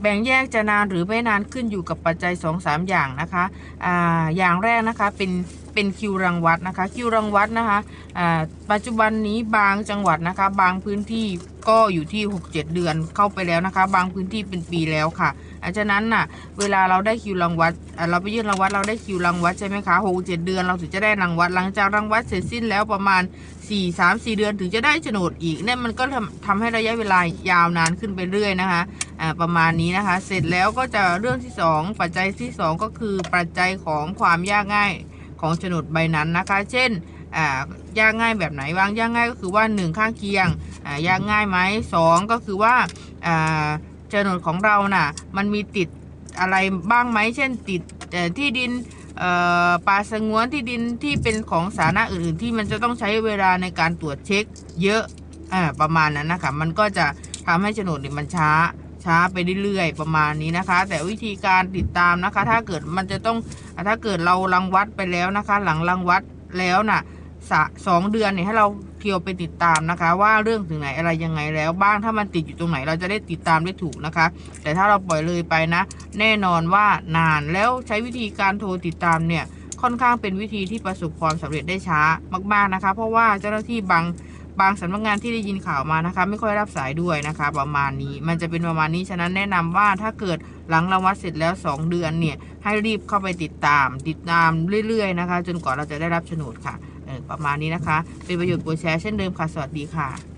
แบ่งแยกจะนานหรือไม่นานขึ้นอยู่กับปัจจัย 2-3 อย่างนะคะอ่าอย่างแรกนะคะเป็นเป็นคิวรังวัดนะคะคิวรังวัดนะคะอ่าปัจจุบันนี้บางจังหวัดนะคะ บางพื้นที่ก็อยู่ที่ 6-7 เดือนเข้าไปแล้วนะคะ บางพื้นที่เป็นปีแล้วค่ะอาฉะนั้นน่ะเวลาเราได้คิวรังวัดเราไปยื่นรังวัดเราได้คิวรังวัดใช่ไหมคะหกเจ็ดเดือนเราถึงจะได้รังวัดหลังจากรังวัดเสร็จสิ้นแล้วประมาณสี่สามสี่เดือนถึงจะได้โฉนดอีกเนี่ยมันก็ทำทำให้ระยะเวลายาวนานขึ้นไปเรื่อยนะคะ ประมาณนี้นะคะ เสร็จแล้วก็จะเรื่องที่สองปัจจัยที่สองก็คือปัจจัยของความยากง่ายของโฉนดใบนั้นนะคะ เช่นยากง่ายแบบไหนวางยากง่ายก็คือว่าหนึ่งข้างเคียงยากง่ายไหมสองก็คือว่าโฉนดของเราน่ะมันมีติดอะไรบ้างไหมเช่นติดที่ดินป่าสงวนที่ดินที่เป็นของสาธารณะอื่นๆ ที่มันจะต้องใช้เวลาในการตรวจเช็คเยอะอประมาณนั้นนะคะมันก็จะทำให้โฉนดเนี่ยมันช้า ช้าไปเรื่อยๆประมาณนี้นะคะ แต่วิธีการติดตามนะคะ ถ้าเกิดมันจะต้องถ้าเกิดเรารังวัดไปแล้วนะคะ หลังรังวัดแล้วน่ะสะสองเดือนเนี่ยให้เราเที่ยวไปติดตามนะคะ ว่าเรื่องถึงไหนอะไรยังไงแล้วบ้างถ้ามันติดอยู่ตรงไหนเราจะได้ติดตามได้ถูกนะคะ แต่ถ้าเราปล่อยเลยไปนะ แน่นอนว่านานแล้วใช้วิธีการโทรติดตามเนี่ยค่อนข้างเป็นวิธีที่ประสบความสำเร็จได้ช้ามากๆนะคะ เพราะว่าเจ้าหน้าที่บาง บางสำนักงานที่ได้ยินข่าวมานะคะ ไม่ค่อยรับสายด้วยนะคะ ประมาณนี้มันจะเป็นประมาณนี้ฉะนั้นแนะนำว่าถ้าเกิดหลังรางวัดเสร็จแล้ว 2 เดือนเนี่ยให้รีบเข้าไปติดตาม ติดตามเรื่อยๆนะคะ จนกว่าเราจะได้รับโฉนดค่ะประมาณนี้นะคะ เป็นประโยชน์โปรแชร์เช่นเดิมค่ะ สวัสดีค่ะ